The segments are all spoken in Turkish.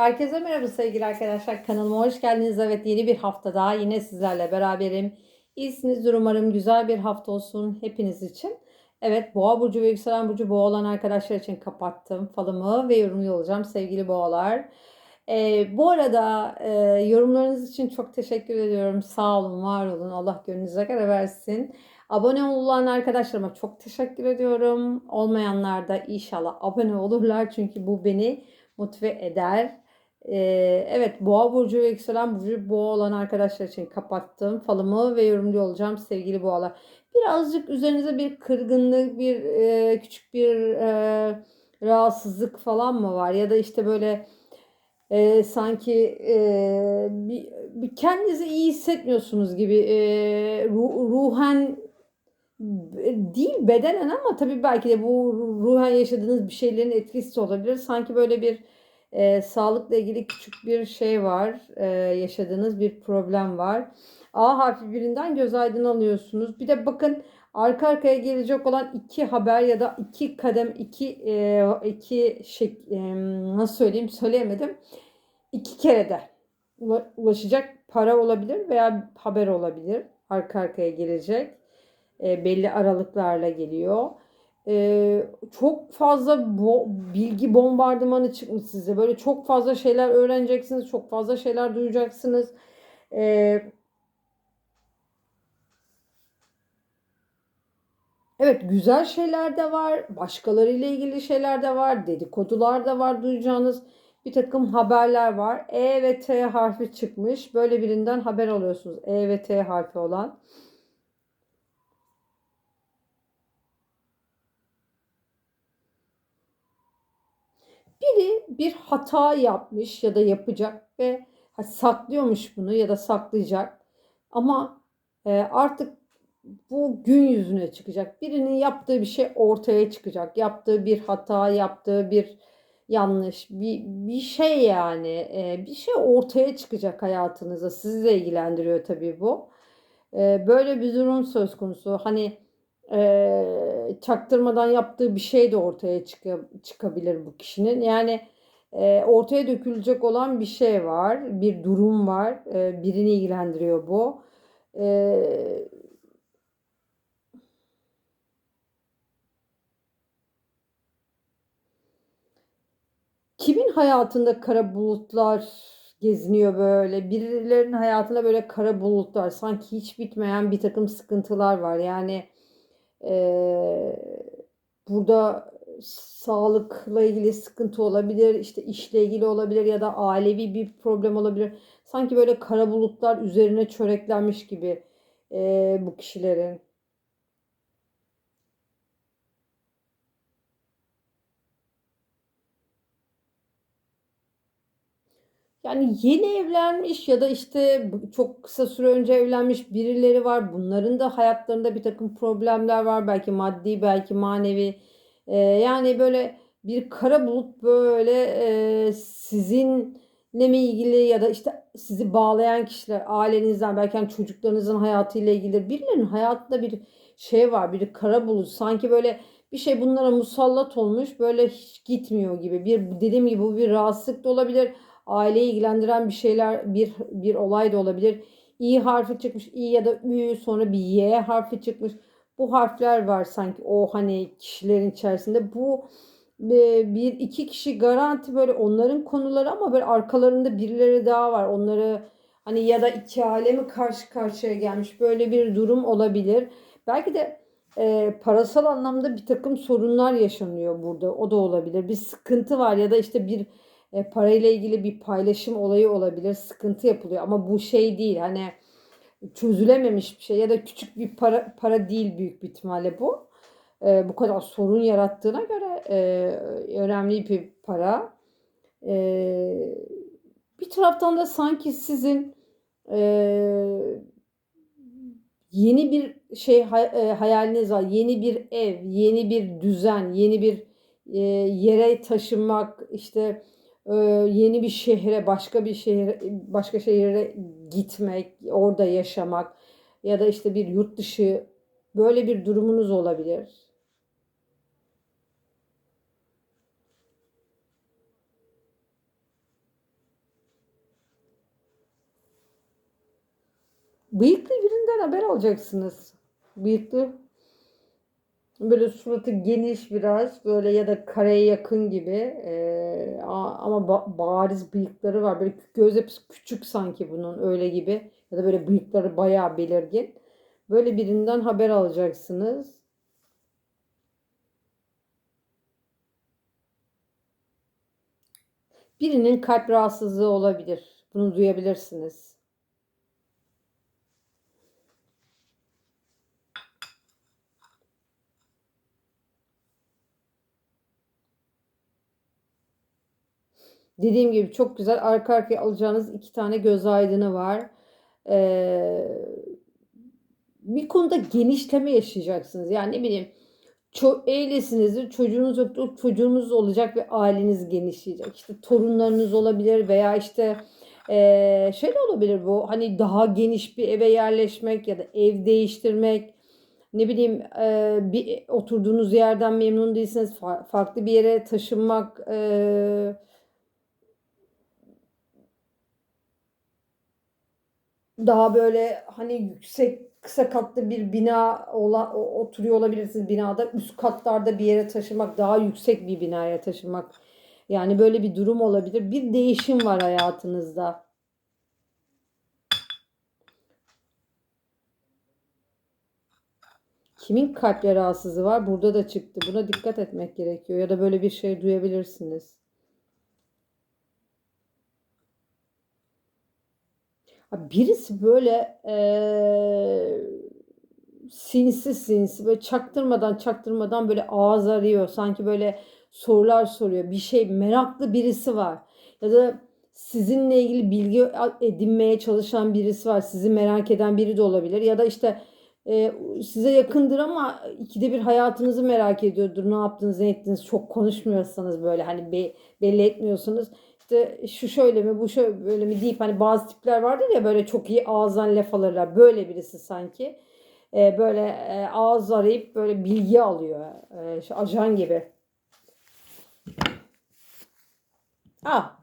Herkese merhaba sevgili arkadaşlar. Kanalıma hoş geldiniz. Evet yeni bir hafta daha yine sizlerle beraberim. İyisinizdir umarım. Güzel bir hafta olsun hepiniz için. Evet Boğa Burcu ve Yükselen Burcu Boğa olan arkadaşlar için kapattım falımı ve yorumlu olacağım sevgili Boğalar. Ee, bu arada e, yorumlarınız için çok teşekkür ediyorum. Sağ olun, var olun. Allah gönlünüze göre versin. Abone olan arkadaşlarıma çok teşekkür ediyorum. Olmayanlar da inşallah abone olurlar. Çünkü bu beni motive eder. Ee, evet boğa burcu ve yükselen burcu boğa olan arkadaşlar için kapattım falımı ve yorumcu olacağım sevgili boğalar. Birazcık üzerinize bir kırgınlık, bir e, küçük bir e, rahatsızlık falan mı var? Ya da işte böyle e, sanki e, bir, bir kendinizi iyi hissetmiyorsunuz gibi e, ruh, ruhen değil bedenen ama tabii belki de bu ruhen yaşadığınız bir şeylerin etkisi olabilir. Sanki böyle bir e, sağlıkla ilgili küçük bir şey var. E, yaşadığınız bir problem var. A harfi birinden göz aydın alıyorsunuz. Bir de bakın arka arkaya gelecek olan iki haber ya da iki kadem iki e, iki şey e, nasıl söyleyeyim söyleyemedim. İki kere de ulaşacak para olabilir veya haber olabilir. Arka arkaya gelecek. E, belli aralıklarla geliyor e, çok fazla bo bilgi bombardımanı çıkmış size. Böyle çok fazla şeyler öğreneceksiniz, çok fazla şeyler duyacaksınız. E, evet güzel şeyler de var, başkalarıyla ilgili şeyler de var, dedikodular da var duyacağınız bir takım haberler var. E ve T harfi çıkmış. Böyle birinden haber alıyorsunuz. E ve T harfi olan. Biri bir hata yapmış ya da yapacak ve saklıyormuş bunu ya da saklayacak. Ama e, artık bu gün yüzüne çıkacak. Birinin yaptığı bir şey ortaya çıkacak. Yaptığı bir hata, yaptığı bir yanlış, bir, bir şey yani. E, bir şey ortaya çıkacak hayatınızda. Sizi de ilgilendiriyor tabii bu. E, böyle bir durum söz konusu. Hani e, çaktırmadan yaptığı bir şey de ortaya çık- çıkabilir bu kişinin. Yani e, ortaya dökülecek olan bir şey var, bir durum var, e, birini ilgilendiriyor bu. E, kimin hayatında kara bulutlar geziniyor böyle? Birilerinin hayatında böyle kara bulutlar, sanki hiç bitmeyen bir takım sıkıntılar var. Yani ee, burada sağlıkla ilgili sıkıntı olabilir, işte işle ilgili olabilir ya da ailevi bir problem olabilir. Sanki böyle kara bulutlar üzerine çöreklenmiş gibi e, bu kişilerin. Yani yeni evlenmiş ya da işte çok kısa süre önce evlenmiş birileri var. Bunların da hayatlarında bir takım problemler var. Belki maddi, belki manevi. Ee, yani böyle bir kara bulut böyle e, sizinle mi ilgili ya da işte sizi bağlayan kişiler, ailenizden, belki hani çocuklarınızın hayatıyla ilgili birilerinin hayatında bir şey var. Bir kara bulut. Sanki böyle bir şey bunlara musallat olmuş. Böyle hiç gitmiyor gibi. Bir dediğim gibi bu bir rahatsızlık da olabilir aileyi ilgilendiren bir şeyler bir bir olay da olabilir. İ harfi çıkmış. İ ya da Ü sonra bir Y harfi çıkmış. Bu harfler var sanki o hani kişilerin içerisinde. Bu e, bir iki kişi garanti böyle onların konuları ama böyle arkalarında birileri daha var. Onları hani ya da iki alemi karşı karşıya gelmiş böyle bir durum olabilir. Belki de e, parasal anlamda bir takım sorunlar yaşanıyor burada. O da olabilir. Bir sıkıntı var ya da işte bir e, parayla ilgili bir paylaşım olayı olabilir. Sıkıntı yapılıyor ama bu şey değil. Hani çözülememiş bir şey ya da küçük bir para para değil büyük bir ihtimalle bu. E, bu kadar sorun yarattığına göre e, önemli bir para. E, bir taraftan da sanki sizin e, yeni bir şey e, hayaliniz var. Yeni bir ev, yeni bir düzen, yeni bir e, yere taşınmak, işte ee, yeni bir şehre, başka bir şehir, başka şehire gitmek, orada yaşamak ya da işte bir yurt dışı böyle bir durumunuz olabilir. Bıyıklı birinden haber alacaksınız. Bıyıklı böyle suratı geniş biraz böyle ya da kareye yakın gibi Ee, ama ba- bariz bıyıkları var. Böyle göz yapısı küçük sanki bunun öyle gibi ya da böyle bıyıkları bayağı belirgin. Böyle birinden haber alacaksınız. Birinin kalp rahatsızlığı olabilir. Bunu duyabilirsiniz. Dediğim gibi çok güzel arka arkaya alacağınız iki tane göz aydını var. Ee, bir konuda genişleme yaşayacaksınız. Yani ne bileyim ço evlisinizdir, çocuğunuz yoktur, çocuğunuz olacak ve aileniz genişleyecek. İşte torunlarınız olabilir veya işte eee şöyle olabilir bu hani daha geniş bir eve yerleşmek ya da ev değiştirmek ne bileyim eee, bir oturduğunuz yerden memnun değilseniz fa- farklı bir yere taşınmak eee, daha böyle hani yüksek kısa katlı bir bina ola, oturuyor olabilirsiniz. Binada üst katlarda bir yere taşımak daha yüksek bir binaya taşımak. Yani böyle bir durum olabilir. Bir değişim var hayatınızda. Kimin kalple rahatsızlığı var? Burada da çıktı. Buna dikkat etmek gerekiyor. Ya da böyle bir şey duyabilirsiniz Birisi böyle eee, sinsi sinsi böyle çaktırmadan çaktırmadan böyle ağız arıyor. Sanki böyle sorular soruyor. Bir şey meraklı birisi var. Ya da sizinle ilgili bilgi edinmeye çalışan birisi var. Sizi merak eden biri de olabilir. Ya da işte e, size yakındır ama ikide bir hayatınızı merak ediyordur. Ne yaptınız, ne ettiniz çok konuşmuyorsanız böyle hani be- belli etmiyorsunuz işte şu şöyle mi bu şöyle böyle mi deyip hani bazı tipler vardır ya böyle çok iyi ağızdan laf alırlar. Böyle birisi sanki. Ee, böyle e, ağız arayıp böyle bilgi alıyor. Ee, şu ajan gibi. Ah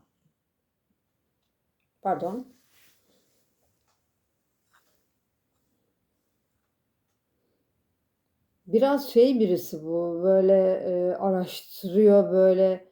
pardon. Biraz şey birisi bu. Böyle e, araştırıyor böyle.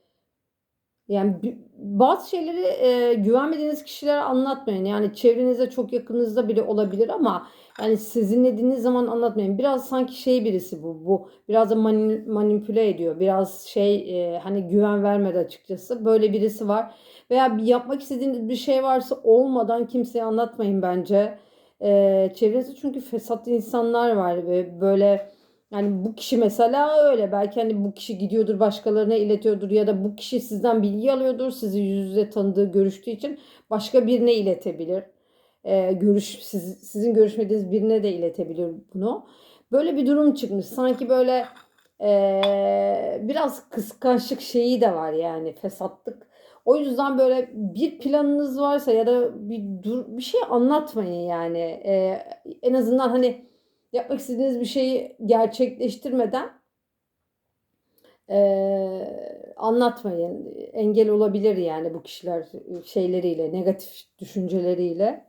Yani bazı şeyleri e, güvenmediğiniz kişilere anlatmayın. Yani çevrenize çok yakınınızda bile olabilir ama yani sizin dediğiniz zaman anlatmayın. Biraz sanki şey birisi bu. Bu biraz da mani- manipüle ediyor. Biraz şey e, hani güven vermedi açıkçası. Böyle birisi var. Veya yapmak istediğiniz bir şey varsa olmadan kimseye anlatmayın bence. E, çevrenizde çünkü fesat insanlar var ve böyle yani bu kişi mesela öyle. Belki hani bu kişi gidiyordur başkalarına iletiyordur ya da bu kişi sizden bilgi alıyordur. Sizi yüz yüze tanıdığı, görüştüğü için başka birine iletebilir. Ee, görüş siz, sizin görüşmediğiniz birine de iletebilir bunu. Böyle bir durum çıkmış. Sanki böyle ee, biraz kıskançlık şeyi de var yani fesatlık. O yüzden böyle bir planınız varsa ya da bir dur bir şey anlatmayın yani. Ee, en azından hani yapmak istediğiniz bir şeyi gerçekleştirmeden eee, anlatmayın. Engel olabilir yani bu kişiler şeyleriyle, negatif düşünceleriyle.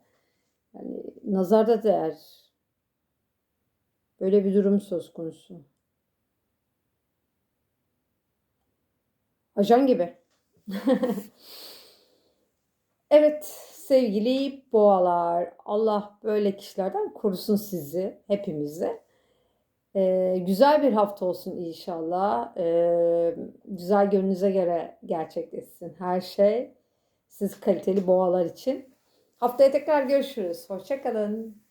Yani nazarda değer. Böyle bir durum söz konusu. Ajan gibi. Evet sevgili boğalar, Allah böyle kişilerden korusun sizi, hepimizi. Ee, güzel bir hafta olsun inşallah. Ee, güzel gönlünüze göre gerçekleşsin her şey. Siz kaliteli boğalar için. Haftaya tekrar görüşürüz. Hoşça kalın.